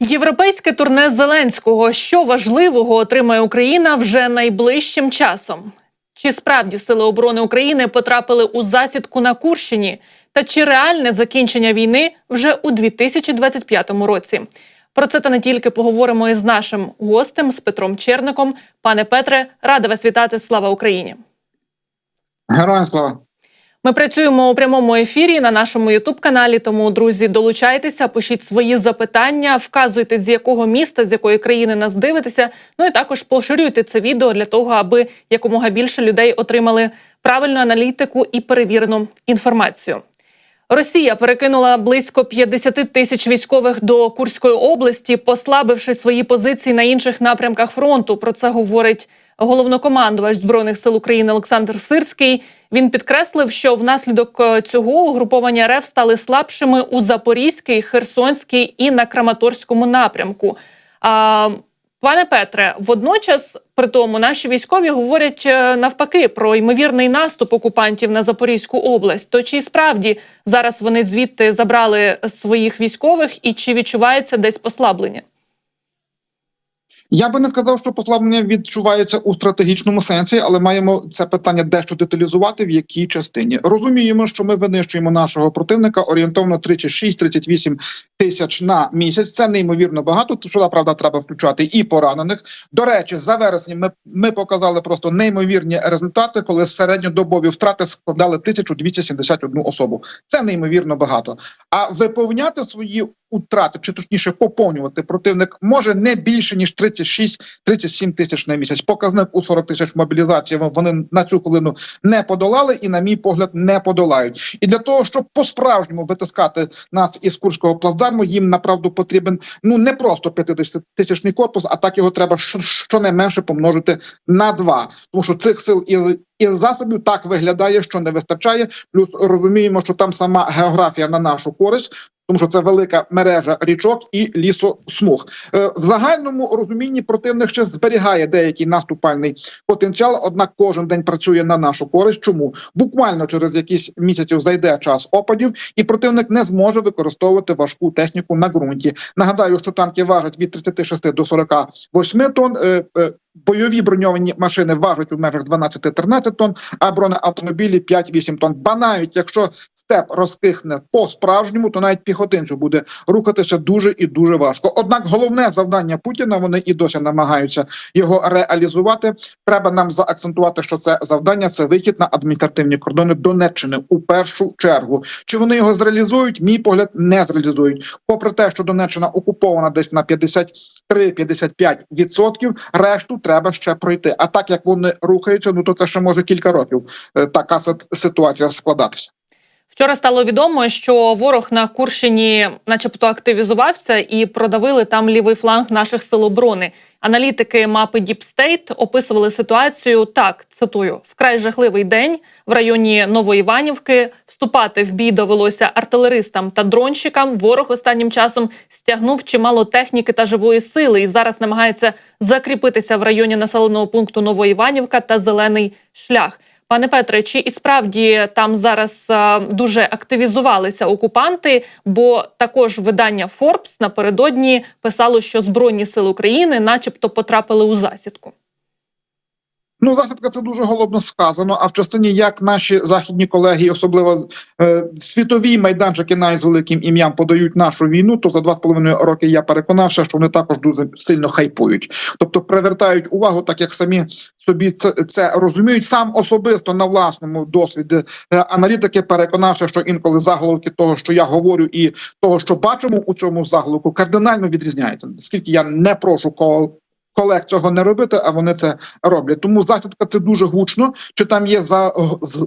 Європейське турне Зеленського. Що важливого отримає Україна вже найближчим часом? Чи справді сили оборони України потрапили у засідку на Курщині? Та чи реальне закінчення війни вже у 2025 році? Про це та не тільки поговоримо із нашим гостем з Петром Черником. Пане Петре, рада вас вітати. Слава Україні! Героям слава. Ми працюємо у прямому ефірі на нашому Ютуб каналі. Тому, друзі, долучайтеся, пишіть свої запитання, вказуйте з якого міста, з якої країни нас дивитеся. Ну і також поширюйте це відео для того, аби якомога більше людей отримали правильну аналітику і перевірену інформацію. Росія перекинула близько 50 тисяч військових до Курської області, послабивши свої позиції на інших напрямках фронту. Про це говорить головнокомандувач збройних сил України Олександр Сирський. Він підкреслив, що внаслідок е, цього угруповання РФ стали слабшими у Запорізькій, Херсонській і на Краматорському напрямку. А, пане Петре, водночас, при тому, наші військові говорять е, навпаки про ймовірний наступ окупантів на Запорізьку область. То чи справді зараз вони звідти забрали своїх військових і чи відчувається десь послаблення? Я би не сказав, що послаблення відчувається у стратегічному сенсі, але маємо це питання дещо деталізувати, в якій частині розуміємо, що ми винищуємо нашого противника орієнтовно 36-38 тисяч на місяць. Це неймовірно багато. Сюди, правда, треба включати і поранених. До речі, за вересні ми, ми показали просто неймовірні результати, коли середньодобові втрати складали 1271 особу. Це неймовірно багато. А виповняти свої утрати, чи точніше поповнювати противник може не більше ніж 36-37 тисяч на місяць. Показник у 40 тисяч мобілізації вони на цю хвилину не подолали, і, на мій погляд, не подолають. І для того, щоб по-справжньому витискати нас із курського плацдарму, їм направду потрібен ну не просто 50 тисячний корпус, а так його треба щонайменше помножити на два, тому що цих сил і із засобів так виглядає, що не вистачає. Плюс розуміємо, що там сама географія на нашу користь. Тому що це велика мережа річок і лісосмуг. Е, в загальному розумінні противник ще зберігає деякий наступальний потенціал однак, кожен день працює на нашу користь. Чому буквально через якісь місяців зайде час опадів, і противник не зможе використовувати важку техніку на ґрунті. Нагадаю, що танки важать від 36 до 48 тонн. Е, е, Бойові броньовані машини важать у межах 12-13 тонн, а бронеавтомобілі 5-8 тонн. Ба навіть якщо степ розкихне по справжньому, то навіть піхотинцю буде рухатися дуже і дуже важко. Однак, головне завдання Путіна вони і досі намагаються його реалізувати. Треба нам заакцентувати, що це завдання це вихід на адміністративні кордони Донеччини у першу чергу. Чи вони його зреалізують? Мій погляд не зреалізують. Попри те, що Донеччина окупована десь на 53-55%, решту треба ще пройти. А так як вони рухаються, ну то це ще може кілька років е, така ситуація складатися. Вчора стало відомо, що ворог на Курщині, начебто, активізувався і продавили там лівий фланг наших сил оборони. Аналітики мапи State описували ситуацію так: цитую: вкрай жахливий день в районі Новоіванівки. Вступати в бій довелося артилеристам та дронщикам. Ворог останнім часом стягнув чимало техніки та живої сили і зараз намагається закріпитися в районі населеного пункту Новоіванівка та Зелений шлях. Пане Петре, чи і справді там зараз дуже активізувалися окупанти? Бо також видання Forbes напередодні писало, що Збройні сили України, начебто, потрапили у засідку. Ну, західка це дуже голодно сказано. А в частині як наші західні колеги, особливо е, світові майданчики, навіть з великим ім'ям подають нашу війну, то за два з половиною роки я переконався, що вони також дуже сильно хайпують, тобто привертають увагу, так як самі собі це це розуміють. Сам особисто на власному досвіді е, аналітики переконався, що інколи заголовки того, що я говорю, і того, що бачимо у цьому заголовку, кардинально відрізняються. Скільки я не прошу кого колег цього не робити, а вони це роблять. Тому засідка це дуже гучно. Чи там є за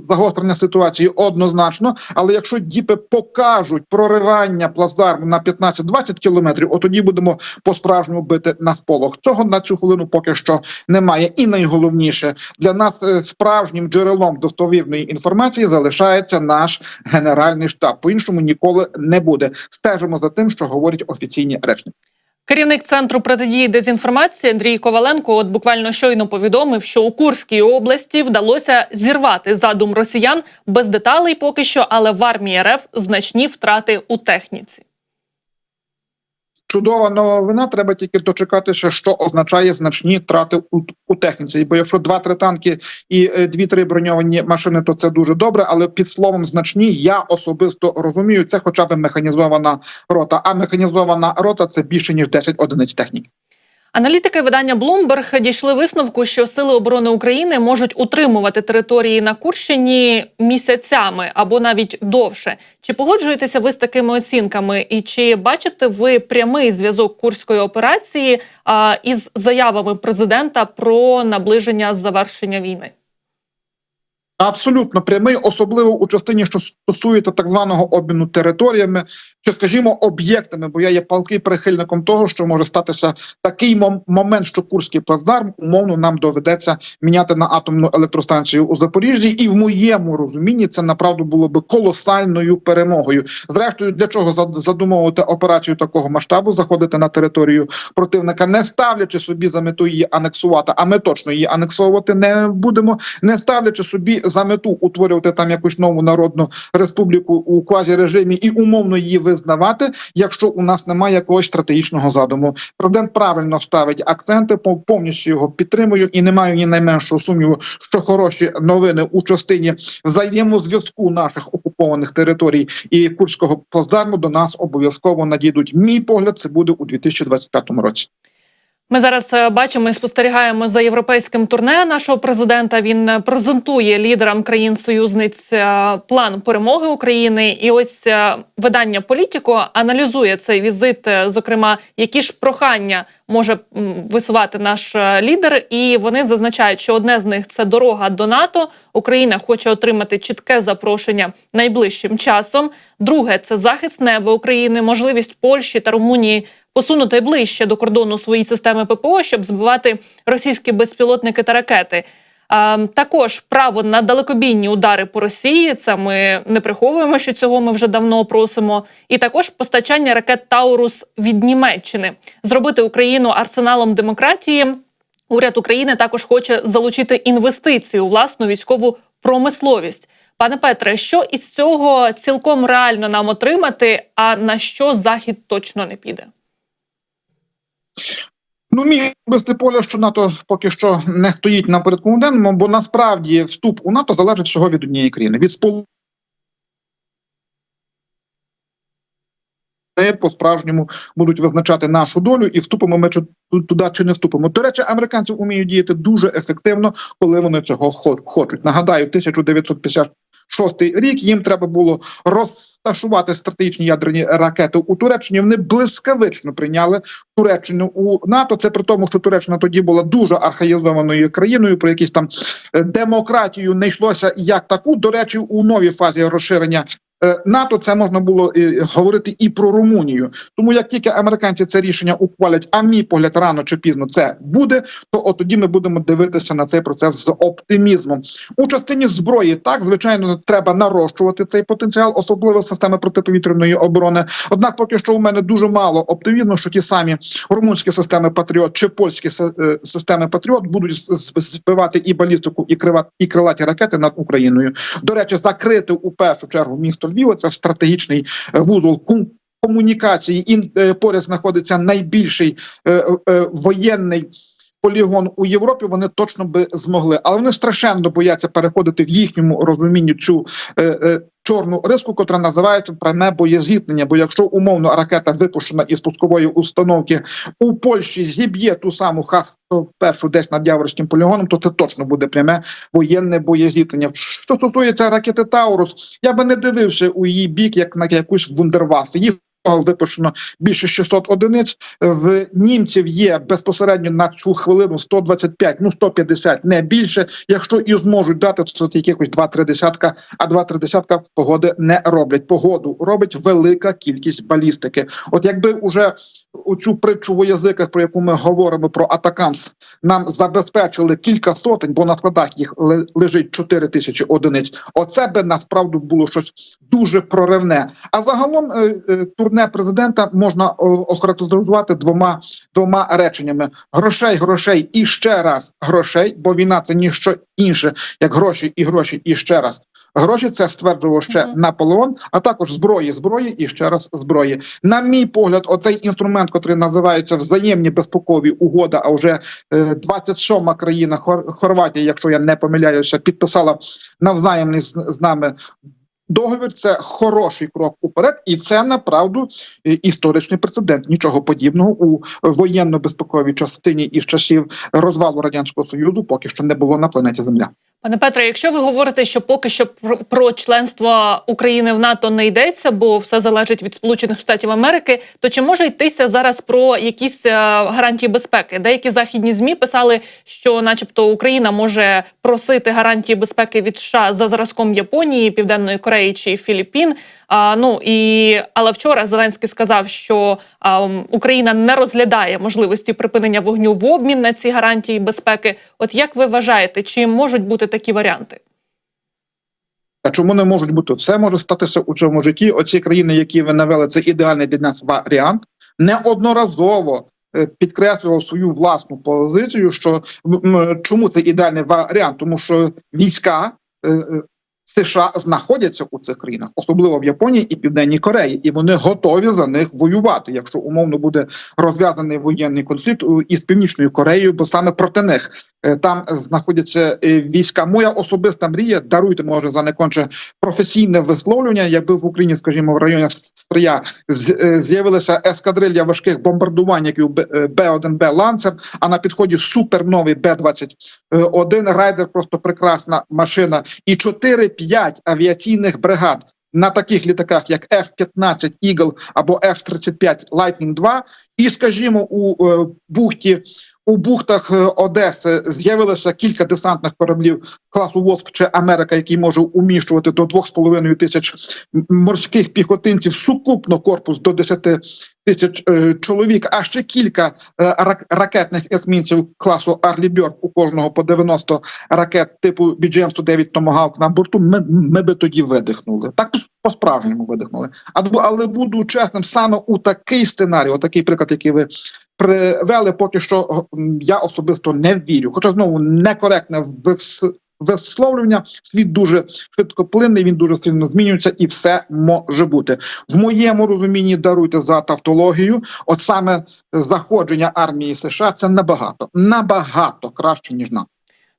загострення ситуації однозначно? Але якщо діпи покажуть проривання плацдарму на 15-20 кілометрів, от тоді будемо по справжньому бити на сполох. Цього на цю хвилину поки що немає. І найголовніше для нас е, справжнім джерелом достовірної інформації залишається наш генеральний штаб. По іншому ніколи не буде. Стежимо за тим, що говорять офіційні речники. Керівник центру протидії дезінформації Андрій Коваленко от буквально щойно повідомив, що у Курській області вдалося зірвати задум росіян без деталей поки що, але в армії РФ значні втрати у техніці. Чудова новина, треба тільки дочекатися, що означає значні трати у, у техніці. Бо якщо два-три танки і е, дві-три броньовані машини, то це дуже добре. Але під словом значні я особисто розумію, це хоча б механізована рота. А механізована рота це більше ніж 10 одиниць техніки. Аналітики видання Bloomberg дійшли висновку, що сили оборони України можуть утримувати території на Курщині місяцями або навіть довше. Чи погоджуєтеся ви з такими оцінками? І чи бачите ви прямий зв'язок курської операції а, із заявами президента про наближення завершення війни? Абсолютно прямий, особливо у частині, що стосується так званого обміну територіями, чи, скажімо, об'єктами, бо я є палкий прихильником того, що може статися такий мом- момент, що Курський плацдарм умовно нам доведеться міняти на атомну електростанцію у Запоріжжі, і в моєму розумінні це направду було би колосальною перемогою. Зрештою, для чого задумовувати операцію такого масштабу, заходити на територію противника, не ставлячи собі за мету її анексувати, а ми точно її анексовувати не будемо, не ставлячи собі за мету утворювати там якусь нову народну республіку у квазі-режимі і умовно її визнавати, якщо у нас немає якогось стратегічного задуму. Президент правильно ставить акценти, пов- повністю його підтримую і не маю ні найменшого сумніву, що хороші новини у частині взаємозв'язку наших окупованих територій і курського плацдарму до нас обов'язково надійдуть. Мій погляд, це буде у 2025 році. Ми зараз е, бачимо і спостерігаємо за європейським турне нашого президента. Він е, презентує лідерам країн-союзниць е, план перемоги України. І ось видання Політіко аналізує цей візит. Зокрема, які ж прохання може висувати наш лідер. І вони зазначають, що одне з них це дорога до НАТО. Україна хоче отримати чітке запрошення найближчим часом. Друге це захист неба України, можливість Польщі та Румунії посунути ближче до кордону свої системи ППО, щоб збивати російські безпілотники та ракети. Також право на далекобійні удари по Росії. Це ми не приховуємо, що цього ми вже давно просимо. І також постачання ракет Таурус від Німеччини, зробити Україну арсеналом демократії. Уряд України також хоче залучити інвестиції у власну військову промисловість. Пане Петре, що із цього цілком реально нам отримати? А на що захід точно не піде? Ну, міг вести поля, що НАТО поки що не стоїть на порядку денному, бо насправді вступ у НАТО залежить всього від однієї країни від Сполучених по справжньому будуть визначати нашу долю, і вступимо ми чи туди чи не вступимо. До речі, американці вміють діяти дуже ефективно, коли вони цього хочуть. Нагадаю, 1956 рік їм треба було розташувати стратегічні ядерні ракети у Туреччині. Вони блискавично прийняли Туреччину у НАТО. Це при тому, що Туреччина тоді була дуже архаїзованою країною, про якісь там е, демократію не йшлося як таку. До речі, у новій фазі розширення. Е, НАТО це можна було е, говорити і про Румунію, тому як тільки американці це рішення ухвалять, а мій погляд рано чи пізно це буде, то от тоді ми будемо дивитися на цей процес з оптимізмом. У частині зброї так звичайно треба нарощувати цей потенціал, особливо системи протиповітряної оборони. Однак, поки що у мене дуже мало оптимізму, що ті самі румунські системи Патріот чи польські е, системи Патріот будуть збивати і балістику, і крилаті ракети над Україною. До речі, закрити у першу чергу місто Львів. Це стратегічний е, вузол ком- комунікації. І е, поряд знаходиться найбільший е, воєнний. Полігон у Європі вони точно би змогли, але вони страшенно бояться переходити в їхньому розумінні цю е, е, чорну риску, котра називається пряме боєзіткнення. Бо якщо умовно ракета випущена із пускової установки у Польщі зіб'є ту саму хас першу десь над Яворським полігоном, то це точно буде пряме воєнне боєзіткнення. Що стосується ракети Таурус, я би не дивився у її бік як на якусь вундерваф. Їх випущено більше 600 одиниць. В німців є безпосередньо на цю хвилину 125, ну 150, не більше. Якщо і зможуть дати, то це якихось 2-3 десятка, а 2-3 десятка погоди не роблять. Погоду робить велика кількість балістики. От якби уже у цю притчу в язиках, про яку ми говоримо про атакамс, нам забезпечили кілька сотень, бо на складах їх лежить 4 тисячі одиниць. Оце би насправді було щось дуже проривне. А загалом е, е, президента можна охарактеризувати двома двома реченнями: грошей, грошей і ще раз грошей, бо війна це ніщо інше, як гроші і гроші і ще раз гроші. Це стверджував ще Мгм. Наполеон, а також зброї, зброї і ще раз зброї. На мій погляд, оцей інструмент, який називається взаємні безпекові угода, а вже е, 27-ма країна Хор- Хорватія, якщо я не помиляюся, підписала навзаємний з нами. Договір це хороший крок уперед, і це направду історичний прецедент. Нічого подібного у воєнно-безпековій частині із часів розвалу радянського союзу поки що не було на планеті Земля. Пане Петре, якщо ви говорите, що поки що про, членство України в НАТО не йдеться, бо все залежить від Сполучених Штатів Америки, то чи може йтися зараз про якісь е, гарантії безпеки? Деякі західні змі писали, що, начебто, Україна може просити гарантії безпеки від США за зразком Японії, Південної Кореї чи Філіппін. А, ну і але вчора Зеленський сказав, що а, Україна не розглядає можливості припинення вогню в обмін на ці гарантії безпеки. От як ви вважаєте, чи можуть бути такі варіанти? А чому не можуть бути? Все може статися у цьому житті. Оці країни, які ви навели, це ідеальний для нас варіант. Неодноразово е, підкреслював свою власну позицію. Що чому це ідеальний варіант? Тому що війська. Е, е, США знаходяться у цих країнах, особливо в Японії і Південній Кореї, і вони готові за них воювати, якщо умовно буде розв'язаний воєнний конфлікт із північною Кореєю, бо саме проти них е, там знаходяться е, війська. Моя особиста мрія даруйте може за неконче професійне висловлювання. Якби в Україні, скажімо, в районі Стрия е, з'явилася ескадрилья важких бомбардувальників Б-1Б Ланцер, а на підході суперновий Б-21 райдер, просто прекрасна машина, і 4-5 авіаційних бригад. На таких літаках, як F-15 Eagle або F-35 Lightning 2, і, скажімо, у е, бухті у бухтах е, Одеси з'явилося кілька десантних кораблів класу ВОСП чи Америка, який може уміщувати до 2,5 тисяч морських піхотинців, сукупно корпус до 10 тисяч е, чоловік, а ще кілька е, рак- ракетних есмінців класу Арлібьор, у кожного по 90 ракет типу BGM-109 Tomahawk на борту. Ми, ми би тоді видихнули. Так по справжньому видихнули. Але буду чесним, саме у такий сценарій, отакий приклад, який ви привели, поки що я особисто не вірю. Хоча знову некоректне висловлювання. Світ дуже швидкоплинний, він дуже сильно змінюється, і все може бути в моєму розумінні. Даруйте за тавтологію. От саме заходження армії США це набагато набагато краще ніж нам.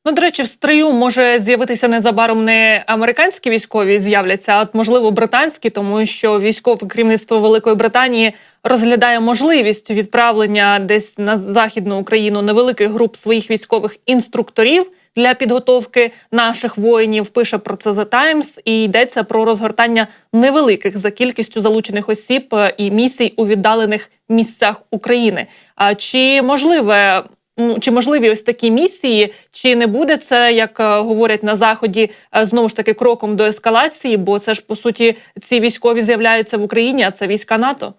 Ну, до речі, в стрию може з'явитися незабаром не американські військові з'являться, а от можливо британські, тому що військове керівництво Великої Британії розглядає можливість відправлення десь на західну Україну невеликих груп своїх військових інструкторів для підготовки наших воїнів. Пише про це The Times і йдеться про розгортання невеликих за кількістю залучених осіб е, і місій у віддалених місцях України. А чи можливе чи можливі ось такі місії, чи не буде це, як е, говорять на заході, е, знову ж таки кроком до ескалації? Бо це ж по суті ці військові з'являються в Україні, а це війська НАТО.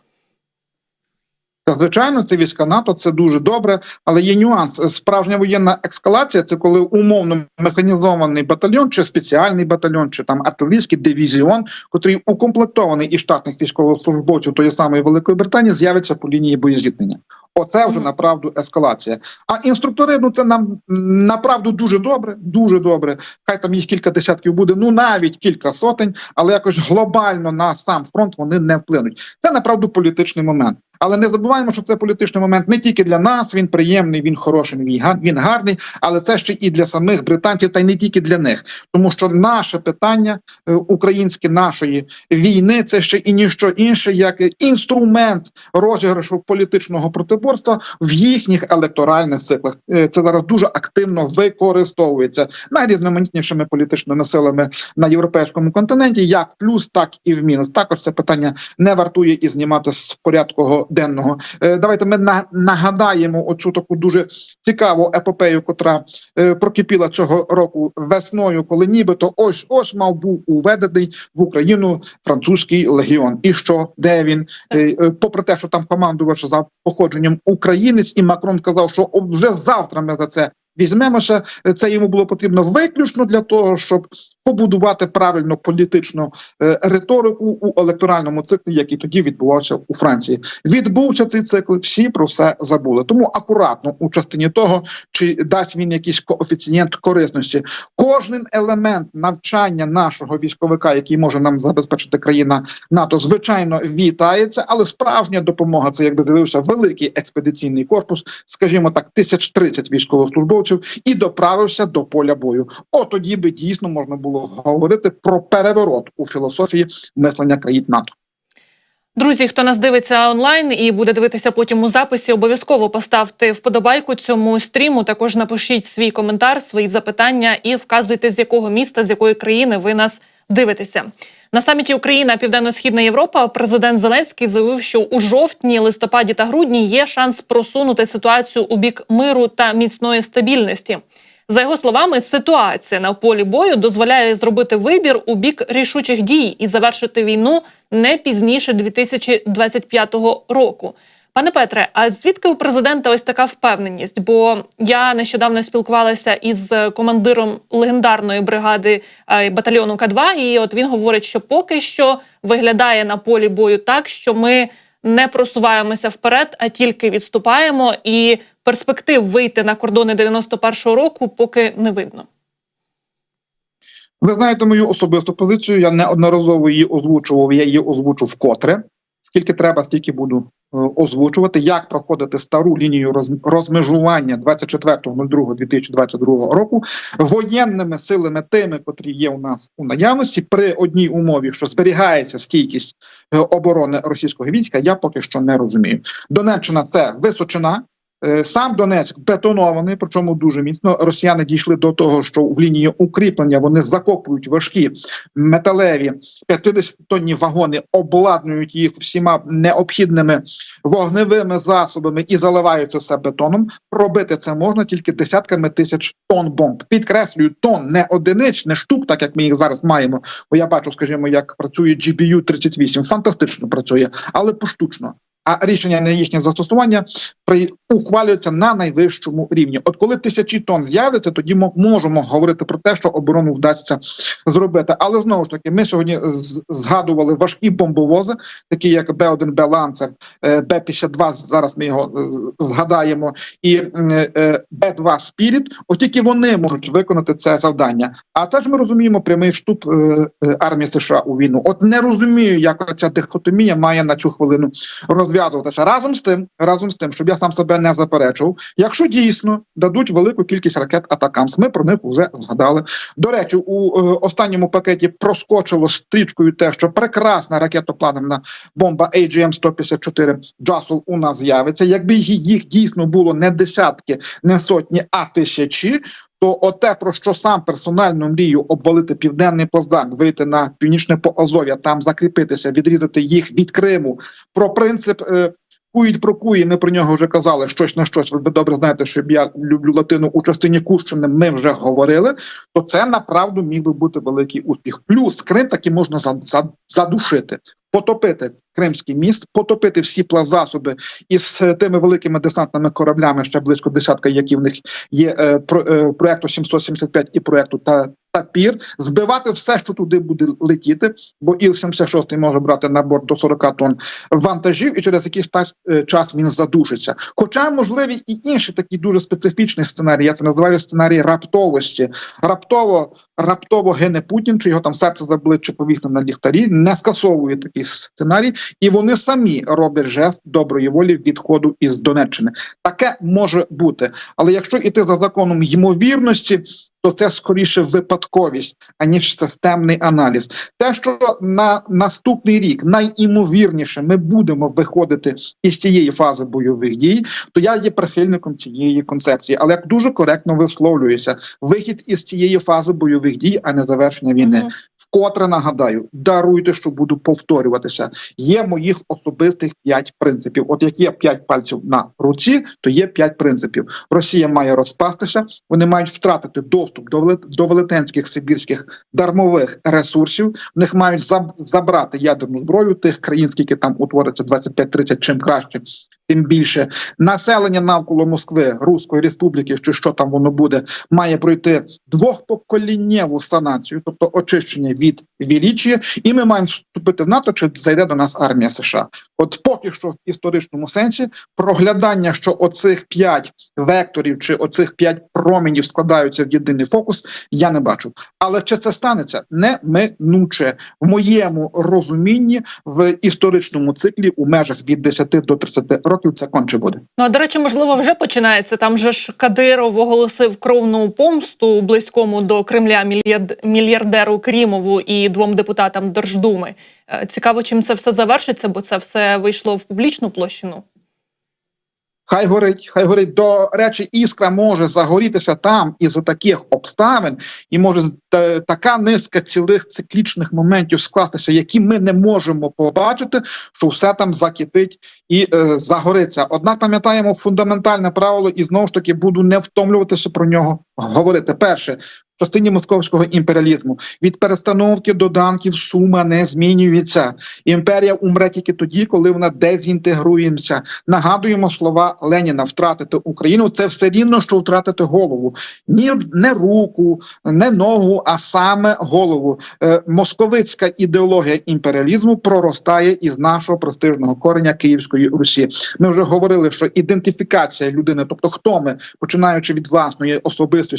Та звичайно, це війська НАТО, це дуже добре, але є нюанс. Справжня воєнна ескалація це коли умовно механізований батальйон, чи спеціальний батальйон, чи там артилерійський дивізіон, котрий укомплектований із штатних військовослужбовців тої самої Великої Британії, з'явиться по лінії боєзіткнення. Оце вже направду ескалація. А інструктори, ну це нам направду дуже добре, дуже добре. Хай там їх кілька десятків буде, ну навіть кілька сотень, але якось глобально на сам фронт вони не вплинуть. Це направду політичний момент. Але не забуваємо, що це політичний момент не тільки для нас. Він приємний, він хороший, він гарний, але це ще і для самих британців, та й не тільки для них, тому що наше питання е, українське нашої війни це ще і ніщо інше, як інструмент розіграшу політичного протиборства в їхніх електоральних циклах. Е, Це зараз дуже активно використовується найрізноманітнішими політичними силами на європейському континенті, як в плюс, так і в мінус. Також це питання не вартує і знімати з порядку денного. Е, Давайте ми на- нагадаємо оцю таку дуже цікаву епопею, котра е, прокипіла цього року весною, коли нібито ось ось мав був уведений в Україну французький легіон. І що де він? Е, Попри те, що там командувач за походженням українець, і Макрон казав, що вже завтра ми за це. Візьмемося, це йому було потрібно виключно для того, щоб побудувати правильно політичну е, риторику у електоральному циклі, який тоді відбувався у Франції. Відбувся цей цикл, всі про все забули. Тому акуратно у частині того, чи дасть він якийсь коефіцієнт корисності. Кожен елемент навчання нашого військовика, який може нам забезпечити країна НАТО, звичайно вітається, але справжня допомога це якби з'явився великий експедиційний корпус, скажімо так, 1030 військовослужбовців, і доправився до поля бою. От тоді би дійсно можна було говорити про переворот у філософії мислення країн НАТО. Друзі, хто нас дивиться онлайн і буде дивитися потім у записі, обов'язково поставте вподобайку цьому стріму. Також напишіть свій коментар, свої запитання і вказуйте, з якого міста, з якої країни ви нас дивитеся. На саміті Україна Південно-Східна Європа президент Зеленський заявив, що у жовтні, листопаді та грудні є шанс просунути ситуацію у бік миру та міцної стабільності. За його словами, ситуація на полі бою дозволяє зробити вибір у бік рішучих дій і завершити війну не пізніше 2025 року. Пане Петре, а звідки у президента ось така впевненість? Бо я нещодавно спілкувалася із командиром легендарної бригади батальйону К2, і от він говорить, що поки що виглядає на полі бою так, що ми не просуваємося вперед, а тільки відступаємо, і перспектив вийти на кордони 91-го року поки не видно. Ви знаєте мою особисту позицію. Я неодноразово її озвучував. Я її озвучу вкотре. Скільки треба, стільки буду е, озвучувати, як проходити стару лінію роз, розмежування 24.02.2022 року воєнними силами, тими, котрі є у нас у наявності, при одній умові, що зберігається стійкість е, оборони російського війська. Я поки що не розумію. Донеччина це височина. Е, Сам Донецьк бетонований, причому дуже міцно. Росіяни дійшли до того, що в лінії укріплення вони закопують важкі металеві 50-тонні вагони, обладнують їх всіма необхідними вогневими засобами і заливають це бетоном. Пробити це можна тільки десятками тисяч тонн бомб. Підкреслюю, тонн не одиниць, не штук, так як ми їх зараз маємо. Бо я бачу, скажімо, як працює GBU 38 фантастично працює, але поштучно. А рішення на їхнє застосування при ухвалюється на найвищому рівні. От коли тисячі тонн з'являться, тоді ми можемо говорити про те, що оборону вдасться зробити. Але знову ж таки, ми сьогодні згадували важкі бомбовози, такі як Б-1Б Ланцер, е, Б-52, Зараз ми його е, згадаємо, і е, е, Б-2 Спіріт. От тільки вони можуть виконати це завдання. А це ж ми розуміємо прямий вступ армії США у війну. От не розумію, як ця дихотомія має на цю хвилину розв'язуватися разом з тим, разом з тим, щоб я сам себе не заперечував. Якщо дійсно дадуть велику кількість ракет Атакамс, ми про них вже згадали. До речі, у е, останньому пакеті проскочило стрічкою те, що прекрасна ракетопланерна бомба AGM-154 Джасл у нас з'явиться. Якби їх, дійсно було не десятки, не сотні, а тисячі. То оте, про що сам персонально мрію обвалити південний плацдарм, вийти на північне Поазов'я, там закріпитися, відрізати їх від Криму. Про принцип е, кують про куї. Ми про нього вже казали щось на щось. Ви добре знаєте, що я люблю латину у частині Кущини. Ми вже говорили. То це направду міг би бути великий успіх. Плюс Крим таки можна за, за, задушити. Потопити Кримський міст, потопити всі плавзасоби із е, тими великими десантними кораблями, ще близько десятка, які в них є е, про, е, проекту 775 і проекту та. Тапір збивати все, що туди буде летіти, бо Іл-76 може брати на борт до 40 тонн вантажів, і через якийсь е, час він задушиться. Хоча можливі і інші такі дуже специфічні сценарії. Я це називаю сценарій раптовості. Раптово раптово гине Путін, чи його там серце забили, чи повісне на ліхтарі. Не скасовує такий сценарій, і вони самі роблять жест доброї волі відходу із Донеччини. Таке може бути, але якщо іти за законом ймовірності. То це скоріше випадковість, аніж системний аналіз. Те, що на наступний рік найімовірніше ми будемо виходити із цієї фази бойових дій, то я є прихильником цієї концепції, але як дуже коректно висловлююся, вихід із цієї фази бойових дій, а не завершення війни. Мгм. Вкотре нагадаю, даруйте, що буду повторюватися. Є моїх особистих п'ять принципів. От як є п'ять пальців на руці, то є п'ять принципів. Росія має розпастися, вони мають втратити доступ доступ до до велетенських сибірських дармових ресурсів. В них мають заб- забрати ядерну зброю тих країн, скільки там утвориться 25-30, чим краще, тим більше населення навколо Москви, Руської Республіки, чи що там воно буде, має пройти двохпоколіннєву санацію, тобто очищення від величія, і ми маємо вступити в НАТО, чи зайде до нас армія США. От поки що в історичному сенсі проглядання, що оцих п'ять векторів чи оцих п'ять променів складаються в єдиний фокус, я не бачу. Але чи це станеться неминуче в моєму розумінні в історичному циклі у межах від 10 до 30 років це конче буде. Ну а до речі, можливо, вже починається. Там же ж Кадиров оголосив кровну помсту близькому до Кремля мільярд- мільярдеру Крімову і двом депутатам Держдуми. Е, Цікаво, чим це все завершиться, бо це все вийшло в публічну площину. Хай горить, хай горить. До речі, іскра може загорітися там із таких обставин, і може така низка цілих циклічних моментів скластися, які ми не можемо побачити, що все там закипить і е, загориться. Однак пам'ятаємо фундаментальне правило, і знову ж таки буду не втомлюватися про нього говорити. Перше. В частині московського імперіалізму від перестановки доданків сума не змінюється. Імперія умре тільки тоді, коли вона дезінтегрується. Нагадуємо слова Леніна: втратити Україну це все рівно, що втратити голову. Ні, не руку, не ногу, а саме голову. Е, московицька ідеологія імперіалізму проростає із нашого престижного кореня Київської Русі. Ми вже говорили, що ідентифікація людини, тобто хто ми, починаючи від власної особистості,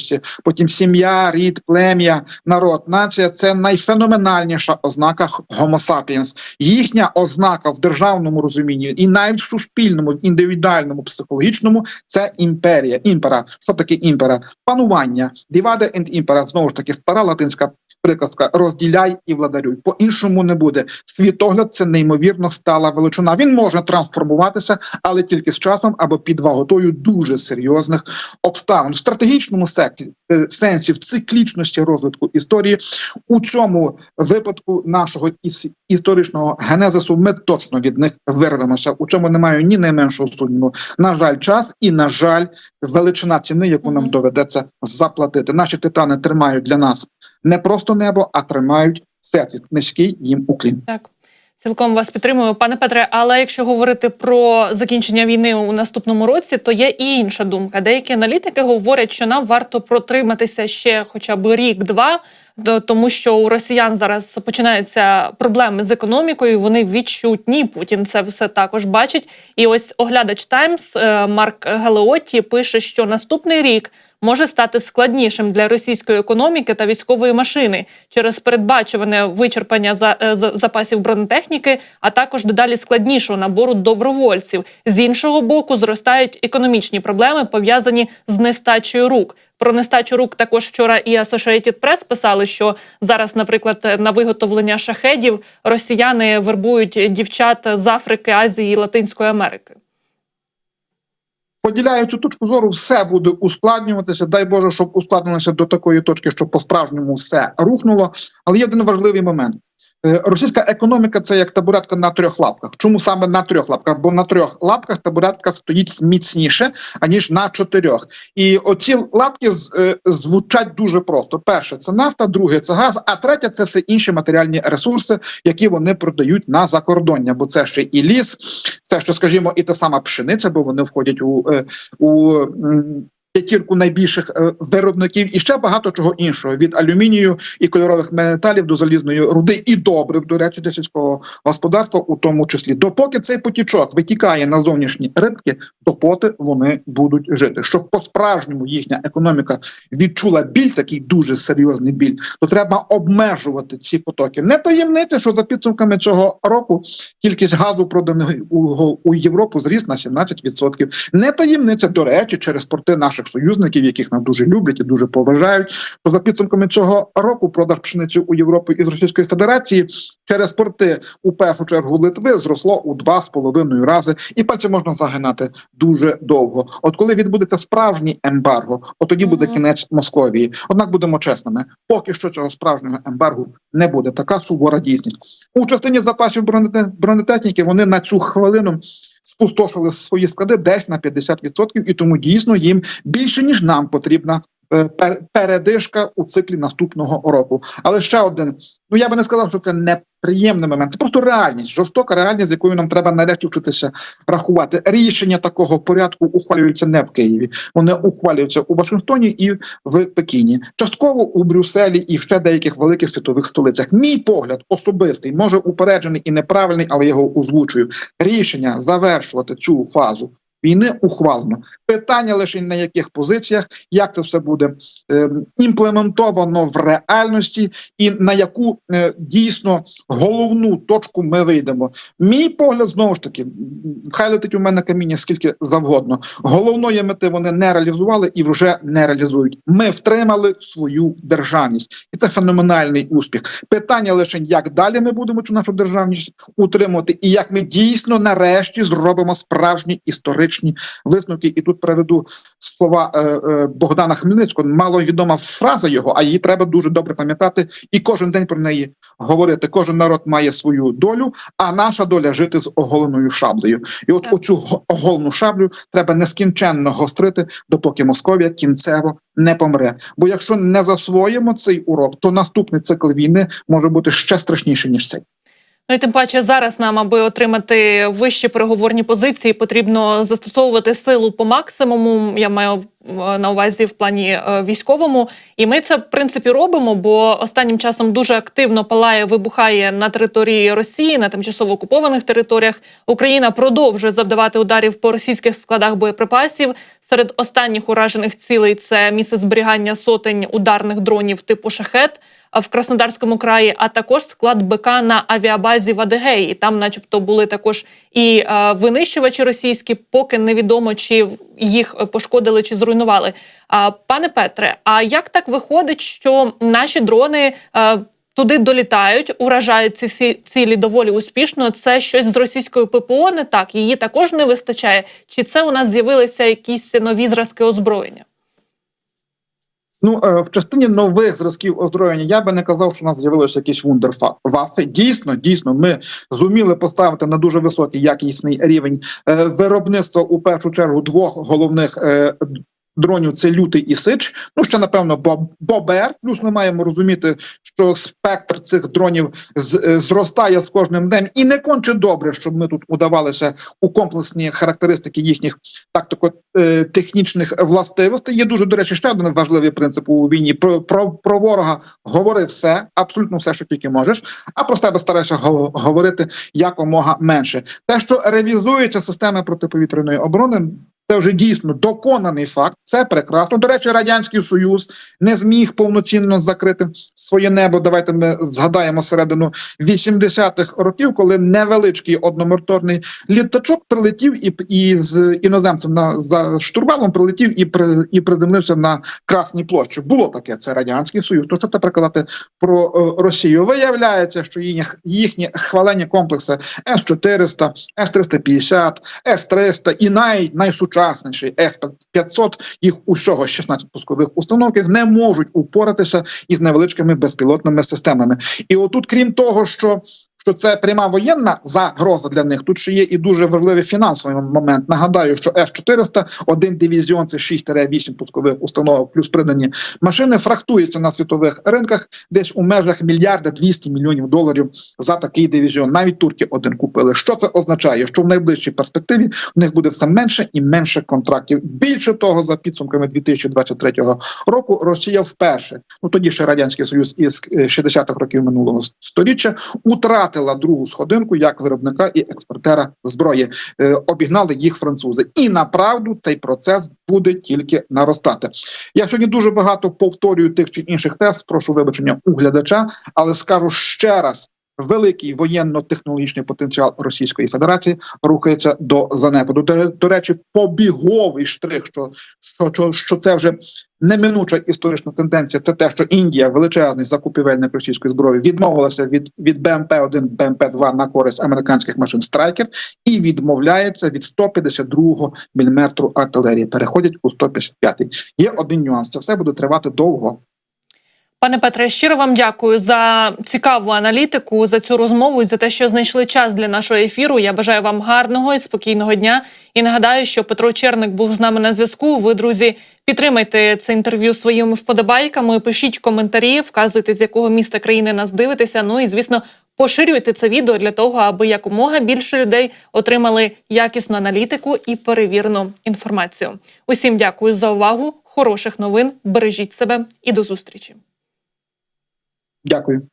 потім сім'я, рід, плем'я, народ, нація це найфеноменальніша ознака Homo sapiens. Їхня ознака в державному розумінні і навіть в суспільному, в індивідуальному, психологічному це імперія. Імпера. Що таке імпера? Панування. Divide and імпера. Знову ж таки, стара латинська приказка розділяй і владарюй. По іншому не буде. Світогляд це неймовірно стала величина. Він може трансформуватися, але тільки з часом або під ваготою дуже серйозних обставин. В стратегічному е, сенсі в циклічності розвитку історії у цьому випадку нашого іс- історичного генезису ми точно від них вирвемося. У цьому немає ні найменшого сумніву. На жаль, час і на жаль, величина ціни, яку нам доведеться заплатити. Наші титани тримають для нас не просто небо, а тримають всесвіт. Низький їм уклін. Так. Цілком вас підтримую, пане Петре. Але якщо говорити про закінчення війни у наступному році, то є і інша думка. Деякі аналітики говорять, що нам варто протриматися ще хоча б рік-два, тому що у росіян зараз починаються проблеми з економікою. Вони відчутні. Путін це все також бачить. І ось оглядач Таймс е, Марк Галеотті пише, що наступний рік. Може стати складнішим для російської економіки та військової машини через передбачуване вичерпання за, е, за- запасів бронетехніки, а також дедалі складнішого набору добровольців. З іншого боку, зростають економічні проблеми, пов'язані з нестачею рук. Про нестачу рук також вчора і Associated Press писали, що зараз, наприклад, на виготовлення шахедів росіяни вербують дівчат з Африки, Азії і Латинської Америки. Поділяю цю точку зору, все буде ускладнюватися. Дай Боже, щоб ускладнилося до такої точки, щоб по-справжньому все рухнуло. Але є один важливий момент. Е, Російська економіка це як табуретка на трьох лапках. Чому саме на трьох лапках? Бо на трьох лапках табуретка стоїть міцніше, аніж на чотирьох. І оці лапки е, звучать дуже просто: перше це нафта, друге це газ, а третє це все інші матеріальні ресурси, які вони продають на закордоння. Бо це ще і ліс, це ще, скажімо, і та сама пшениця, бо вони входять у, е, у п'ятірку найбільших е, виробників і ще багато чого іншого від алюмінію і кольорових металів до залізної руди і добрив, до речі, для сільського господарства, у тому числі. Допоки цей потічок витікає на зовнішні ринки, допоти вони будуть жити. Щоб по-справжньому їхня економіка відчула біль, такий дуже серйозний біль, то треба обмежувати ці потоки. Не таємниця, що за підсумками цього року кількість газу проданого у Європу зріс на 17%. Не таємниця, до речі, через порти наших союзників, яких нам дуже люблять і дуже поважають. Що за підсумками цього року продаж пшениці у Європу із Російської Федерації через порти у першу чергу Литви зросло у два з половиною рази, і пальці можна загинати дуже довго. От коли відбудеться справжній ембарго, от тоді буде кінець Московії. Однак будемо чесними, поки що цього справжнього ембаргу не буде. Така сувора дійсність у частині запасів бронете- бронетехніки. Вони на цю хвилину. Спустошили свої склади десь на 50%, і тому дійсно їм більше ніж нам потрібна передишка у циклі наступного року. Але ще один. Ну я би не сказав, що це неприємний момент. Це просто реальність, жорстока реальність, з якою нам треба нарешті вчитися рахувати. Рішення такого порядку ухвалюються не в Києві. Вони ухвалюються у Вашингтоні і в Пекіні, частково у Брюсселі і ще деяких великих світових столицях. Мій погляд особистий, може упереджений і неправильний, але його озвучую. Рішення завершувати цю фазу. Війни ухвалено питання лише на яких позиціях, як це все буде е, імплементовано в реальності, і на яку е, дійсно головну точку ми вийдемо. Мій погляд знову ж таки, хай летить у мене каміння скільки завгодно. Головної мети вони не реалізували і вже не реалізують. Ми втримали свою державність, і це феноменальний успіх. Питання лише як далі ми будемо цю нашу державність утримувати, і як ми дійсно нарешті зробимо справжні історичні висновки. І тут приведу слова е, е, Богдана Хмельницького. Маловідома фраза його, а її треба дуже добре пам'ятати і кожен день про неї говорити. Кожен народ має свою долю, а наша доля жити з оголеною шаблею. І от Так. оцю го- оголену шаблю треба нескінченно гострити, допоки Московія кінцево не помре. Бо якщо не засвоїмо цей урок, то наступний цикл війни може бути ще страшніший ніж цей. Ну і тим паче зараз нам, аби отримати вищі переговорні позиції, потрібно застосовувати силу по максимуму. Я маю е, на увазі в плані е, військовому. І ми це в принципі робимо, бо останнім часом дуже активно палає, вибухає на території Росії, на тимчасово окупованих територіях. Україна продовжує завдавати ударів по російських складах боєприпасів. Серед останніх уражених цілей це місце зберігання сотень ударних дронів типу шахет в Краснодарському краї, а також склад БК на авіабазі в Адегеї. Там, начебто, були також і винищувачі російські, поки невідомо, чи їх пошкодили чи зруйнували. Пане Петре, а як так виходить, що наші дрони? Е, Туди долітають, уражають ці цілі доволі успішно. Це щось з російською ППО не так. Її також не вистачає. Чи це у нас з'явилися якісь нові зразки озброєння? Ну, е, в частині нових зразків озброєння я би не казав, що у нас з'явилося якісь вундервафи. Дійсно, дійсно, ми зуміли поставити на дуже високий якісний рівень е, виробництва у першу чергу двох головних. Дронів це лютий і сич. Ну ще напевно Боб- бобер. Плюс ми маємо розуміти, що спектр цих дронів е, зростає з кожним днем, і не конче добре, щоб ми тут удавалися у комплексні характеристики їхніх тактико-технічних властивостей. Є дуже до речі, ще один важливий принцип у війні. Про, про, про ворога говори все, абсолютно все, що тільки можеш. А про себе старайся го- говорити якомога менше. Те, що ревізується система протиповітряної оборони. Це вже дійсно доконаний факт. Це прекрасно. До речі, радянський союз не зміг повноцінно закрити своє небо. Давайте ми згадаємо середину 80-х років, коли невеличкий одномоторний літачок прилетів і, і з іноземцем на за штурвалом прилетів і при і приземлився на Красній площі. Було таке. Це радянський союз. То що тепер казати про е, Росію? Виявляється, що їхні, їхні хвалені комплекси С 400 С 350 С 300 і навіть найсучасніший С 500 їх усього 16 пускових установок не можуть упоратися із невеличкими безпілотними системами. І отут, крім того, що що це пряма воєнна загроза для них. Тут ще є і дуже важливий фінансовий момент. Нагадаю, що С-400, один дивізіон це 6-8 пускових установок, плюс придані машини, фрахтується на світових ринках десь у межах мільярда 200 мільйонів доларів за такий дивізіон. Навіть турки один купили. Що це означає? Що в найближчій перспективі в них буде все менше і менше контрактів. Більше того, за підсумками 2023 року, Росія вперше, ну тоді ще радянський союз із е, 60-х років минулого сторіччя, утратила другу сходинку як виробника і експортера зброї. Е, обігнали їх французи, і направду цей процес буде тільки наростати. Я сьогодні дуже багато повторюю тих чи інших тез. Прошу вибачення у глядача, але скажу ще раз. Великий воєнно-технологічний потенціал Російської Федерації рухається до занепаду. До, до речі, побіговий штрих, що, що, що, це вже неминуча історична тенденція. Це те, що Індія, величезний закупівельник російської зброї, відмовилася від, від БМП 1 БМП 2 на користь американських машин Страйкер і відмовляється від 152-го міліметру артилерії. Переходять у 155-й. Є один нюанс. Це все буде тривати довго. Пане Петре, щиро вам дякую за цікаву аналітику, за цю розмову і за те, що знайшли час для нашого ефіру. Я бажаю вам гарного і спокійного дня. І нагадаю, що Петро Черник був з нами на зв'язку. Ви, друзі, підтримайте це інтерв'ю своїми вподобайками. Пишіть коментарі, вказуйте, з якого міста країни нас дивитеся. Ну і звісно, поширюйте це відео для того, аби якомога більше людей отримали якісну аналітику і перевірену інформацію. Усім дякую за увагу. Хороших новин. Бережіть себе і до зустрічі. Дякую.